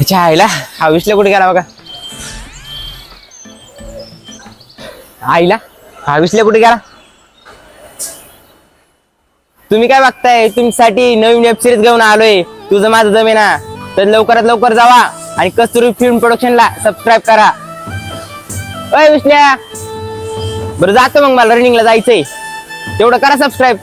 अच्छा आईला आयुषला कुठे गेला बघा? आईला आयुषला कुठे गेला? तुम्ही काय बघताय? तुमच्यासाठी नवीन वेब सिरीज घेऊन आलोय. तुझं माझं जमेना तर लवकरात लवकर जावा आणि कस्तुरी फिल्म प्रोडक्शनला सबस्क्राईब करा. अय विष्ण्या! बरं जातो मग मला रनिंगला जायचंय. तेवढं करा सबस्क्राईब